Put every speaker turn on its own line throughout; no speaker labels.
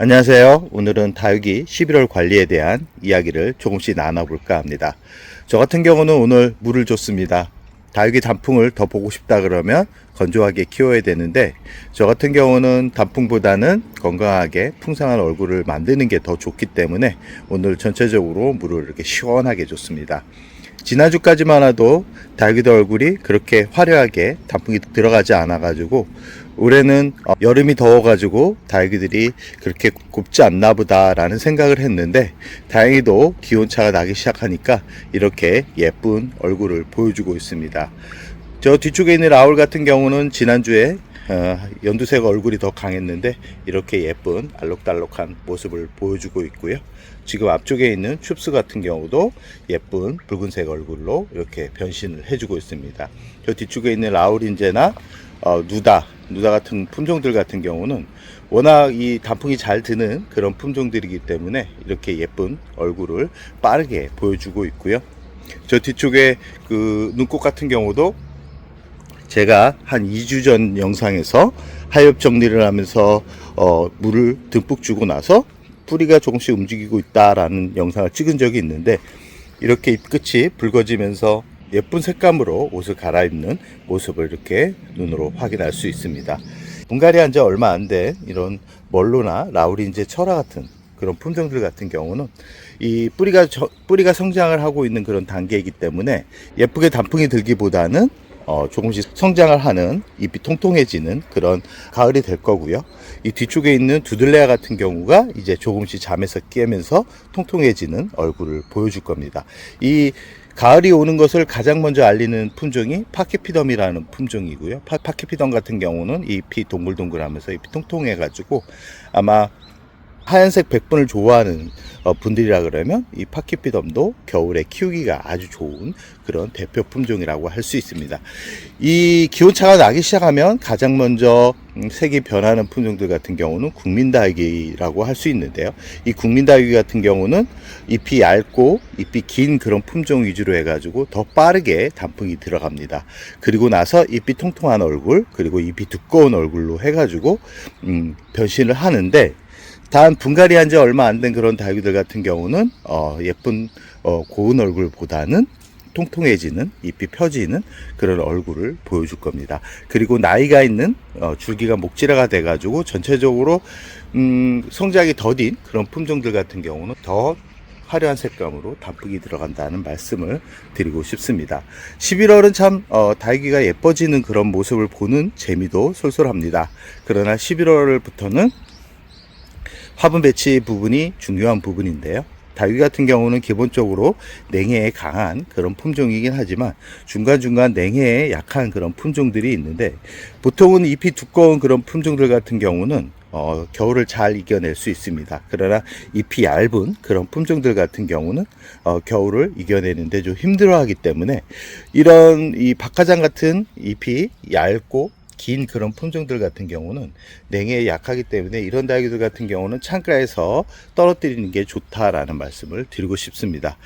안녕하세요. 오늘은 다육이 11월 관리에 대한 이야기를 조금씩 나눠볼까 합니다. 저 같은 경우는 오늘 물을 줬습니다. 다육이 단풍을 더 보고 싶다 그러면 건조하게 키워야 되는데 저 같은 경우는 단풍보다는 건강하게 풍성한 얼굴을 만드는 게 더 좋기 때문에 오늘 전체적으로 물을 이렇게 시원하게 줬습니다. 지난주까지만 해도 다육이들 얼굴이 그렇게 화려하게 단풍이 들어가지 않아 가지고 올해는 어, 여름이 더워가지고 다육이들이 그렇게 곱지 않나 보다라는 생각을 했는데 다행히도 기온차가 나기 시작하니까 이렇게 예쁜 얼굴을 보여주고 있습니다. 저 뒤쪽에 있는 라울 같은 경우는 지난주에 어, 연두색 얼굴이 더 강했는데 이렇게 예쁜 알록달록한 모습을 보여주고 있고요. 지금 앞쪽에 있는 춥스 같은 경우도 예쁜 붉은색 얼굴로 이렇게 변신을 해주고 있습니다. 저 뒤쪽에 있는 라울인제나 어, 누다, 누다 같은 품종들 같은 경우는 워낙 이 단풍이 잘 드는 그런 품종들이기 때문에 이렇게 예쁜 얼굴을 빠르게 보여주고 있고요. 저 뒤쪽에 그 눈꽃 같은 경우도 제가 한 2주 전 영상에서 하엽 정리를 하면서 어, 물을 듬뿍 주고 나서 뿌리가 조금씩 움직이고 있다라는 영상을 찍은 적이 있는데 이렇게 잎끝이 붉어지면서 예쁜 색감으로 옷을 갈아입는 모습을 이렇게 눈으로 확인할 수 있습니다. 분갈이 한 지 얼마 안 된 이런 멀로나 라우린제 철화 같은 그런 품종들 같은 경우는 이 뿌리가 저- 뿌리가 성장을 하고 있는 그런 단계이기 때문에 예쁘게 단풍이 들기보다는 어, 조금씩 성장을 하는 잎이 통통해지는 그런 가을이 될 거고요. 이 뒤쪽에 있는 두들레아 같은 경우가 이제 조금씩 잠에서 깨면서 통통해지는 얼굴을 보여줄 겁니다. 이 가을이 오는 것을 가장 먼저 알리는 품종이 파키피덤이라는 품종이고요. 파, 파키피덤 같은 경우는 잎이 동글동글하면서 잎이 통통해가지고 아마 하얀색 백분을 좋아하는 어, 분들이라 그러면 이 파키피덤도 겨울에 키우기가 아주 좋은 그런 대표 품종이라고 할 수 있습니다. 이 기온차가 나기 시작하면 가장 먼저 음, 색이 변하는 품종들 같은 경우는 국민다육이라고 할 수 있는데요. 이 국민다육이 같은 경우는 잎이 얇고 잎이 긴 그런 품종 위주로 해가지고 더 빠르게 단풍이 들어갑니다. 그리고 나서 잎이 통통한 얼굴 그리고 잎이 두꺼운 얼굴로 해가지고 음, 변신을 하는데 단 분갈이 한 지 얼마 안 된 그런 다육이들 같은 경우는 어, 예쁜 어, 고운 얼굴보다는 통통해지는 잎이 펴지는 그런 얼굴을 보여줄 겁니다. 그리고 나이가 있는 어, 줄기가 목질화가 돼가지고 전체적으로 음, 성장이 더딘 그런 품종들 같은 경우는 더 화려한 색감으로 단풍이 들어간다는 말씀을 드리고 싶습니다. 11월은 참 어, 다육이가 예뻐지는 그런 모습을 보는 재미도 쏠쏠합니다. 그러나 11월부터는 화분 배치 부분이 중요한 부분인데요. 다육이 같은 경우는 기본적으로 냉해에 강한 그런 품종이긴 하지만 중간중간 냉해에 약한 그런 품종들이 있는데 보통은 잎이 두꺼운 그런 품종들 같은 경우는 어, 겨울을 잘 이겨낼 수 있습니다. 그러나 잎이 얇은 그런 품종들 같은 경우는 어, 겨울을 이겨내는데 좀 힘들어하기 때문에 이런 이 박하장 같은 잎이 얇고 긴 그런 품종들 같은 경우는 냉해에 약하기 때문에 이런 다육이들 같은 경우는 창가에서 떨어뜨리는 게 좋다라는 말씀을 드리고 싶습니다.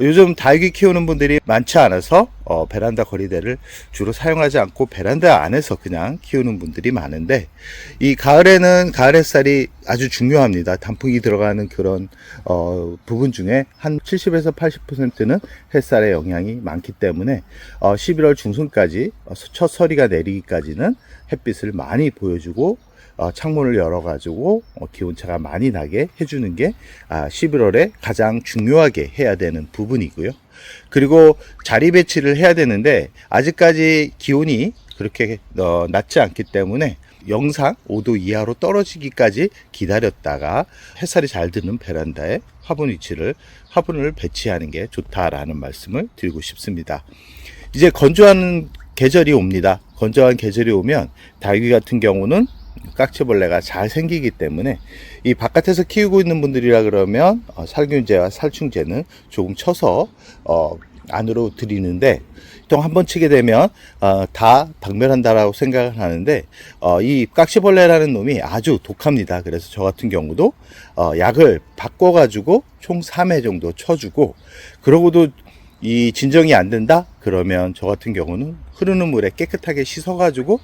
요즘 다육이 키우는 분들이 많지 않아서 어, 베란다 거리대를 주로 사용하지 않고 베란다 안에서 그냥 키우는 분들이 많은데 이 가을에는 가을 햇살이 아주 중요합니다. 단풍이 들어가는 그런 어, 부분 중에 한 70에서 80%는 햇살의 영향이 많기 때문에 어, 11월 중순까지 어, 첫 서리가 내리기까지는 햇빛을 많이 보여주고 어, 창문을 열어가지고 어, 기온차가 많이 나게 해주는 게 아, 11월에 가장 중요하게 해야 되는 부분이고요. 그리고 자리 배치를 해야 되는데 아직까지 기온이 그렇게 어, 낮지 않기 때문에 영상 5도 이하로 떨어지기까지 기다렸다가 햇살이 잘 드는 베란다에 화분 위치를 화분을 배치하는 게 좋다라는 말씀을 드리고 싶습니다. 이제 건조하는 계절이 옵니다. 건조한 계절이 오면 다육이 같은 경우는 깍지벌레가 잘 생기기 때문에 이 바깥에서 키우고 있는 분들이라 그러면 어, 살균제와 살충제는 조금 쳐서 어, 안으로 들이는데 보통 한 번 치게 되면 어, 다 박멸한다라고 생각을 하는데 어, 이 깍지벌레라는 놈이 아주 독합니다. 그래서 저 같은 경우도 어, 약을 바꿔가지고 총 3회 정도 쳐주고 그러고도 이 진정이 안 된다? 그러면 저 같은 경우는 흐르는 물에 깨끗하게 씻어가지고 어,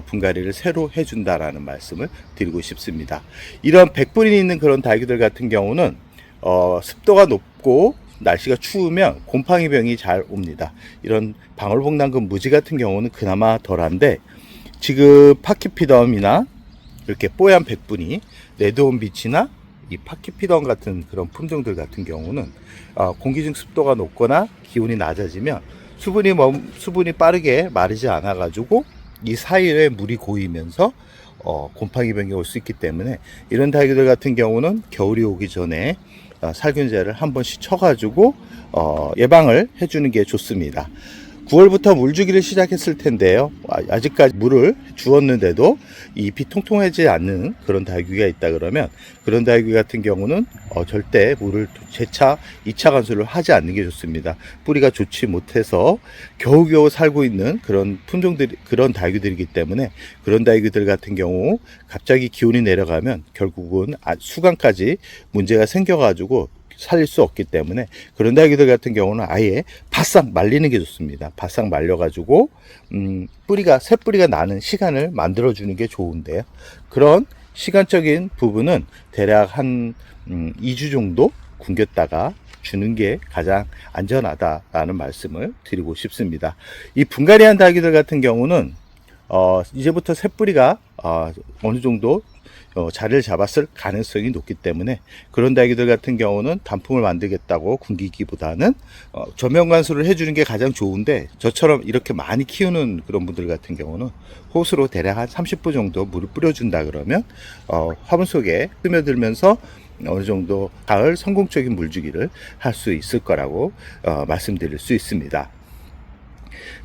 분갈이를 새로 해준다라는 말씀을 드리고 싶습니다. 이런 백분이 있는 그런 닭이들 같은 경우는 어, 습도가 높고 날씨가 추우면 곰팡이 병이 잘 옵니다. 이런 방울복랑금 무지 같은 경우는 그나마 덜한데 지금 파키피덤이나 이렇게 뽀얀 백분이 레드온 비치나 이 파키피덤 같은 그런 품종들 같은 경우는 어, 공기 중 습도가 높거나 기온이 낮아지면 수분이 멈, 수분이 빠르게 마르지 않아 가지고 이 사이에 물이 고이면서 어, 곰팡이 병이 올 수 있기 때문에 이런 닭이들 같은 경우는 겨울이 오기 전에 어, 살균제를 한 번씩 쳐가지고 어, 예방을 해주는 게 좋습니다. 9월부터 물 주기를 시작했을 텐데요. 아, 아직까지 물을 주었는데도 잎이 통통하지 않는 그런 다육이가 있다 그러면 그런 다육이 같은 경우는 어, 절대 물을 재차 2차 관수를 하지 않는 게 좋습니다. 뿌리가 좋지 못해서 겨우겨우 살고 있는 그런 품종들 그런 다육이들이기 때문에 그런 다육이들 같은 경우 갑자기 기온이 내려가면 결국은 아- 수강까지 문제가 생겨가지고 살릴 수 없기 때문에 그런 다육이들 같은 경우는 아예 바싹 말리는 게 좋습니다. 바싹 말려가지고 음, 뿌리가 새 뿌리가 나는 시간을 만들어 주는 게 좋은데요. 그런 시간적인 부분은 대략 한 음, 2주 정도 굶겼다가 주는 게 가장 안전하다라는 말씀을 드리고 싶습니다. 이 분갈이한 닭이들 같은 경우는 어, 이제부터 새 뿌리가 어, 어느 정도 어, 자리를 잡았을 가능성이 높기 때문에 그런 닭이들 같은 경우는 단풍을 만들겠다고 굶기기보다는 어, 조명 관수를 해주는 게 가장 좋은데 저처럼 이렇게 많이 키우는 그런 분들 같은 경우는 호수로 대략 한 30분 정도 물을 뿌려준다 그러면 어, 화분 속에 스며들면서 어느 정도 가을 성공적인 물주기를 할 수 있을 거라고 어, 말씀드릴 수 있습니다.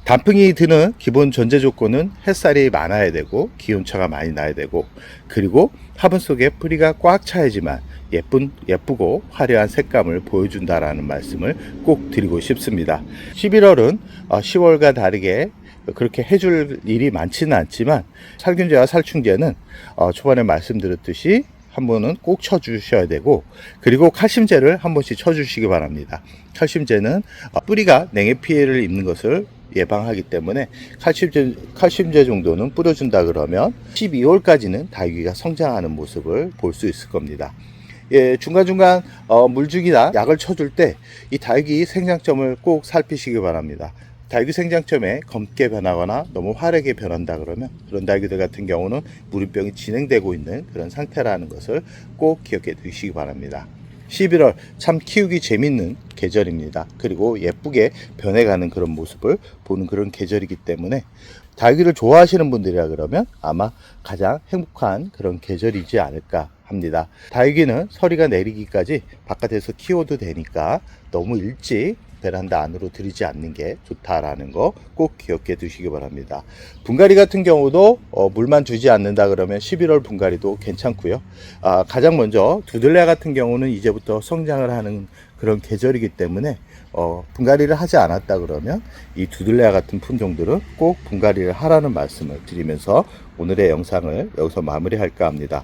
단풍이 드는 기본 전제 조건은 햇살이 많아야 되고 기온차가 많이 나야 되고 그리고 화분 속에 뿌리가 꽉 차야지만 예쁜 예쁘고 화려한 색감을 보여준다라는 말씀을 꼭 드리고 싶습니다. 11월은 10월과 다르게 그렇게 해줄 일이 많지는 않지만 살균제와 살충제는 어, 초반에 말씀드렸듯이 한 번은 꼭 쳐주셔야 되고 그리고 칼슘제를 한 번씩 쳐주시기 바랍니다. 칼슘제는 어, 뿌리가 냉해 피해를 입는 것을 예방하기 때문에 칼슘제, 칼슘제 정도는 뿌려준다 그러면 12월까지는 다육이가 성장하는 모습을 볼 수 있을 겁니다. 예, 중간중간 어, 물주기나 약을 쳐줄 때 이 다육이 생장점을 꼭 살피시기 바랍니다. 다육이 생장점에 검게 변하거나 너무 화려하게 변한다 그러면 그런 다육이들 같은 경우는 무리병이 진행되고 있는 그런 상태라는 것을 꼭 기억해 두시기 바랍니다. 11월 참 키우기 재밌는 계절입니다. 그리고 예쁘게 변해가는 그런 모습을 보는 그런 계절이기 때문에 다육이를 좋아하시는 분들이라 그러면 아마 가장 행복한 그런 계절이지 않을까 합니다. 다육이는 서리가 내리기까지 바깥에서 키워도 되니까 너무 일찍 베란다 안으로 들이지 않는 게 좋다라는 거 꼭 기억해 두시기 바랍니다. 분갈이 같은 경우도 어, 물만 주지 않는다 그러면 11월 분갈이도 괜찮고요. 아, 가장 먼저 두들레 같은 경우는 이제부터 성장을 하는 그런 계절이기 때문에 어, 분갈이를 하지 않았다 그러면 이 두들레 같은 품종들은 꼭 분갈이를 하라는 말씀을 드리면서 오늘의 영상을 여기서 마무리할까 합니다.